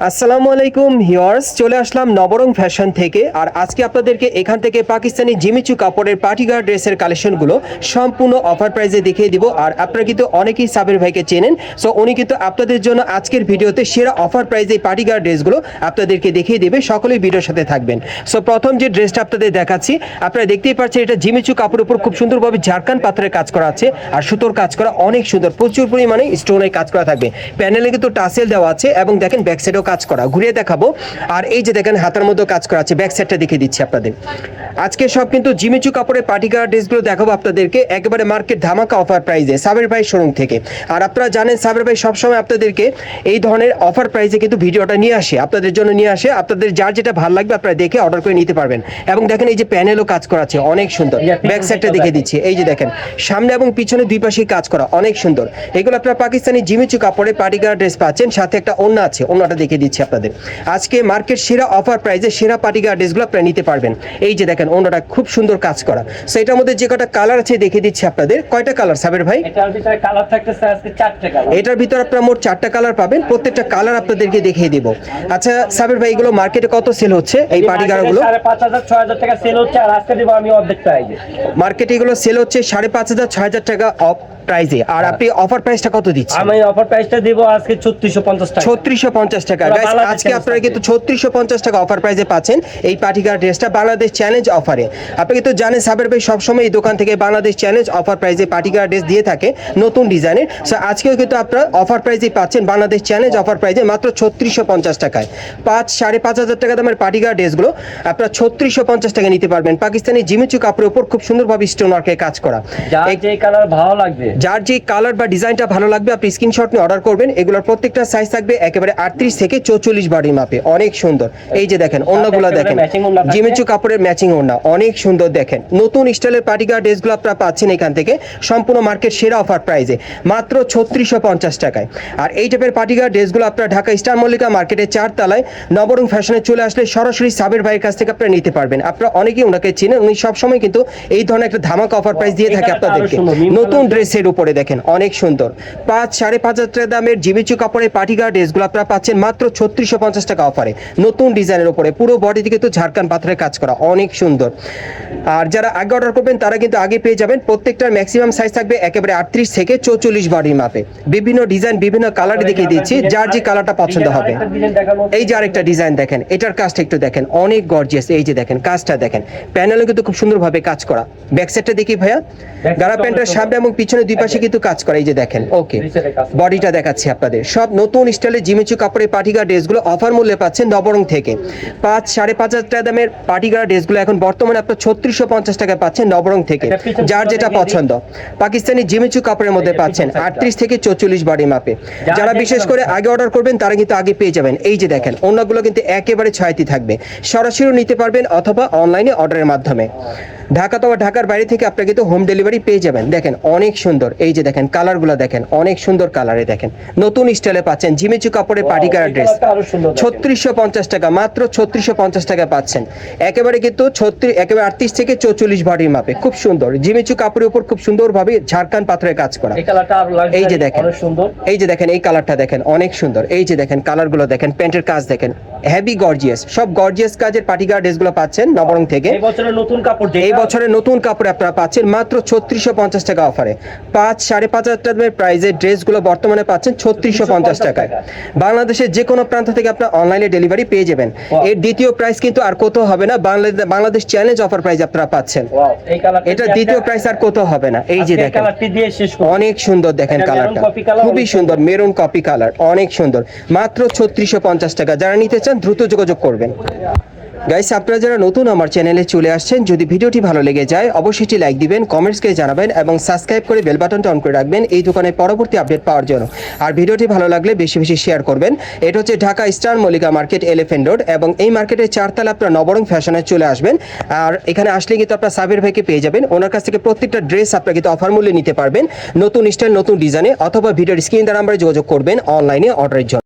আসসালামু আলাইকুম হিয়ার্স চলে আসলাম নবরং ফ্যাশন থেকে। আর আজকে আপনাদেরকে এখান থেকে পাকিস্তানি জিমিচু কাপড়ের পার্টিগার ড্রেসের কালেকশনগুলো সম্পূর্ণ অফার প্রাইসে দেখিয়ে দিব। আর আপনারা কিন্তু অনেকেই সাবির ভাইকে চেনেন, সো উনি কিন্তু আপনাদের জন্য আজকের ভিডিওতে সেরা অফার প্রাইসে পার্টিগার ড্রেসগুলো আপনাদেরকে দেখিয়ে দেবে। সকলেই ভিডিওর সাথে থাকবেন। সো প্রথম যে ড্রেসটা আপনাদের দেখাচ্ছি, আপনারা দেখতেই পাচ্ছেন এটা জিমিচু কাপড়ের উপর খুব সুন্দরভাবে ঝাড়খান পাথরের কাজ করা আছে আর সুতোর কাজ করা অনেক সুন্দর, প্রচুর পরিমাণে স্টোনের কাজ করা থাকবে। প্যানেলে কিন্তু টাসেল দেওয়া আছে এবং দেখেন ব্যাক সাইডেও কাজ করা। ঘুরিয়ে দেখাবো। আর এই যে দেখেন হাতার মধ্যে কাজ করা আছে। ব্যাক সাইডটা দেখিয়ে দিচ্ছি আপনাদের। আজকে সব কিন্তু জিমিচু কাপড়ের পার্টিকার ড্রেসগুলো দেখাবো আপনাদেরকে। একেবারে মার্কেট ধামাকা অফার প্রাইসে সাবের ভাই শোরুম থেকে। আর আপনারা জানেন সাবের ভাই সবসময় আপনাদেরকে এই ধরনের অফার প্রাইসে কিন্তু ভিডিওটা নিয়ে আসে আপনাদের জন্য নিয়ে আসে। আপনাদের যার যেটা ভালো লাগবে আপনারা দেখে অর্ডার করে নিতে পারবেন। এবং দেখেন এই যে প্যানেলও কাজ করা আছে অনেক সুন্দর। ব্যাক সাইডটা দেখে দিচ্ছি। এই যে দেখেন সামনে এবং পিছনে দুই পাশেই কাজ করা অনেক সুন্দর। এগুলো আপনারা পাকিস্তানি জিমিচু কাপড়ে পার্টিকার ড্রেস পাচ্ছেন সাথে একটা ওন্না আছে ওন্নাটা দেখে দিচ্ছি আপনাদের। আজকে মার্কেট সেরা অফার প্রাইসে সেরা পার্টিকার ড্রেসগুলো আপনারা নিতে পারবেন। এই যে দেখেন ওন্নাটা খুব সুন্দর কাজ করা। সো এটার মধ্যে যে কটা কালার আছে দেখে দিচ্ছি আপনাদের। কয়টা কালার সাবের ভাই? এটার ভিতরে কালার থাকতেছে আজকে চারটে কালার এটার ভিতর আপনারা মোট চারটা কালার পাবেন। প্রত্যেকটা কালার আপনাদেরকে দেখিয়ে দিব। আচ্ছা সাবের ভাই এগুলো মার্কেটে কত সেল হচ্ছে? এই পাঁচ হাজার ছয় হাজার টাকা সেল হচ্ছে আর আজকে দিব আমি অর্ধেক প্রাইজে মার্কেটে এগুলো সেল হচ্ছে সাড়ে পাঁচ হাজার ছয় হাজার টাকা অফ প্রাইসে আর আপনি অফার প্রাইসটা কত দিচ্ছেন? আমি অফার প্রাইসটা দিব আজকে ছত্রিশশো পঞ্চাশ টাকা। ছত্রিশশো পঞ্চাশ টাকা। পুরো আজকে আপনারা কিন্তু ছত্রিশশো পঞ্চাশ টাকা অফার প্রাইসে পাচ্ছেন এই পার্টিকার ড্রেসটা বাংলাদেশ চ্যালেঞ্জ অফারে আপনি কিন্তু জানেন সাবের ভাই সবসময় এই দোকান থেকে বাংলাদেশ চ্যালেঞ্জ অফার প্রাইসে পার্টিকার ড্রেস দিয়ে থাকে নতুন ডিজাইনের। সো আজকেও কিন্তু আপনারা অফার প্রাইসে পাচ্ছেন বাংলাদেশ চ্যালেঞ্জ অফার প্রাইসে মাত্র ছত্রিশশো পঞ্চাশ টাকায়। পাঁচ সাড়ে পাঁচ হাজার টাকা দামের পার্টিকার ড্রেসগুলো আপনারা ছত্রিশশো পঞ্চাশ টাকা নিতে পারবেন। পাকিস্তানি জিমিচু কাপড়ের উপর খুব সুন্দরভাবে স্টোন ওয়ার্কের কাজ করা। এই- যে কালার ভালো লাগবে। যার যে কালার বা ডিজাইনটা ভালো লাগবে আপনি স্ক্রিনশট নিয়ে অর্ডার করবেন। এগুলোর প্রত্যেকটা সাইজ থাকবে একেবারে আটত্রিশ থেকে চৌচল্লিশ বাড়ির মাপে অনেক সুন্দর। এই যে দেখেন একেবারে দেখেন। জিমেচু কাপড়ের ম্যাচিং ওড়না অনেক সুন্দর দেখেন। নতুন স্টাইলের পার্টিকার ড্রেসগুলো আপনারা পাচ্ছেন এখান থেকে। সম্পূর্ণ মার্কেট সেরা অফার প্রাইসে মাত্র ছত্রিশশো পঞ্চাশ টাকায়। আর এই টাইপের পার্টিকার ড্রেসগুলো আপনারা ঢাকা স্টার মল্লিকা মার্কেটের চার তলায় নবরং ফ্যাশনে চলে আসলে সরাসরি সাবের ভাইয়ের কাছ থেকে আপনারা নিতে পারবেন। আপনারা অনেকেই ওনাকে চিনেন উনি সবসময় কিন্তু এই ধরনের একটা ধামাকা অফার প্রাইস দিয়ে থাকে আপনাদেরকে। নতুন কালার। ড্রেসের উপরে দেখেন অনেক সুন্দর। পাঁচ সাড়ে পাঁচ হাজার টাকা দামের জিমিচু কাপড়ের পার্টিগার ড্রেসগুলো আপনারা পাচ্ছেন মাত্র ছত্রিশশো পঞ্চাশ টাকা অফারে নতুন ডিজাইনের উপরে পুরো বডি থেকে তো ঝাড়খান পাথরের কাজ করা অনেক সুন্দর। আর যারা আগে অর্ডার করবেন তারা কিন্তু আগে পেয়ে যাবেন প্রত্যেকটার ম্যাক্সিমাম সাইজ থাকবে একেবারে আটত্রিশ থেকে চৌচল্লিশ বডির মাপে। বিভিন্ন ডিজাইন বিভিন্ন কালার দেখিয়ে দিচ্ছি যার যে কালারটা পছন্দ হবে। এই যে আরেকটা ডিজাইন দেখেন এটার কাজটা একটু দেখেন অনেক গর্জিয়াস এই যে দেখেন কাজটা দেখেন। প্যানেলে কিন্তু খুব সুন্দরভাবে কাজ করা। ব্যাক সাইডটা দেখি ভাইয়া। গাড়া প্যান্টের সামনে এবং পিছনে দুই পাশে কিন্তু কাজ করা এই যে দেখেন ওকে। বডিটা দেখাচ্ছি। আপনাদের। সব নতুন স্টাইলের জিমিচু কাপড়ের পাটিগার ড্রেসগুলো অফার মূল্যে পাচ্ছেন নবরং থেকে। পাঁচ সাড়ে পাঁচ হাজার টাকা দামের পাটিগার ড্রেসগুলো এখন বর্তমানে আপনার ছত্রিশশো পঞ্চাশ টাকা পাচ্ছেন নবরং থেকে। যার যেটা পছন্দ। পাকিস্তানি জিমিচু কাপড়ের মধ্যে পাচ্ছেন। আটত্রিশ থেকে চৌচল্লিশ বাড়ি মাপে যারা বিশেষ করে আগে অর্ডার করবেন তারা কিন্তু আগে পেয়ে যাবেন। এই যে দেখেন অন্যগুলো কিন্তু একেবারে ছয়টি থাকবে। সরাসরি নিতে পারবেন অথবা অনলাইনে অর্ডারের মাধ্যমে। ঢাকা অথবা ঢাকার বাইরে থেকে আপনারা কিন্তু হোম ডেলিভারি পেয়ে যাবেন। দেখেন অনেক সুন্দর। এই যে দেখেন কালারগুলো দেখেন অনেক সুন্দর কালারে দেখেন। নতুন স্টাইলে পাচ্ছেন জিমিচু কাপড়ের পাটিকার ড্রেস ছত্রিশশো পঞ্চাশ টাকা মাত্র ছত্রিশশো পঞ্চাশ টাকা পাচ্ছেন। একেবারে কিন্তু ছত্রিশ একেবারে আটত্রিশ থেকে চৌচল্লিশ বাড়ির মাপে। খুব সুন্দর। জিমিচু কাপড়ের উপর খুব সুন্দরভাবে ঝাড়খান পাথরের কাজ করা। এই যে দেখেন এই যে দেখেন এই কালারটা দেখেন অনেক সুন্দর। এই যে দেখেন কালারগুলো দেখেন প্যান্টের কাজ দেখেন। হেভি গর্জিয়াস সব গর্জিয়াস কাজের পাটিগার ড্রেসগুলো পাচ্ছেন নবরং থেকে। এই বছরের নতুন কাপড় এই বছরের নতুন কাপড় আপনারা পাচ্ছেন মাত্র ছত্রিশশো পঞ্চাশ টাকা অফারে। পাঁচ সাড়ে পাঁচ হাজার টাকার প্রাইজের ড্রেসগুলো বর্তমানে পাচ্ছেন ছত্রিশশো পঞ্চাশ টাকায়। বাংলাদেশের যে কোনো প্রান্ত থেকে আপনার অনলাইনে ডেলিভারি পেয়ে যাবেন। এর দ্বিতীয় প্রাইস কিন্তু আর কোথাও হবে না বাংলাদেশ চ্যালেঞ্জ অফার প্রাইস আপনারা পাচ্ছেন। এটা দ্বিতীয় প্রাইস আর কোথাও হবে না। এই যে দেখেন অনেক সুন্দর দেখেন কালারটা খুবই সুন্দর মেরুন কপি কালার অনেক সুন্দর। মাত্র ছত্রিশশো পঞ্চাশ টাকা। যারা নিতে চান দ্রুত যোগাযোগ করবেন। গাইস আপনারা যারা নতুন আমার চ্যানেলে চলে আসছেন, যদি ভিডিওটি ভালো লেগে যায়, অবশ্যই লাইক দিবেন কমেন্টস করে জানাবেন এবং সাবস্ক্রাইব করে বেল বাটনটা অন করে রাখবেন এই দোকানের পরবর্তী আপডেট পাওয়ার জন্য। আর ভিডিওটি ভালো লাগলে বেশি বেশি শেয়ার করবেন। এটা হচ্ছে Dhaka Star Mallika market Elephant Road এবং এই মার্কেটের চারতলা আপনারা নবরং ফ্যাশনে চলে আসবেন। আর এখানে আসলে কিন্তু আপনার সাবির ভাইকে পেয়ে যাবেন। ওনার কাছ থেকে প্রত্যেকটা ড্রেস আপনারা কিন্তু অফার মূল্যে নিতে পারবেন। নতুন স্টাইল নতুন ডিজাইনে অথবা ভিডিওর স্ক্রিন দ্বারা আমরা যোগাযোগ করবেন অনলাইনে অর্ডারের জন্য।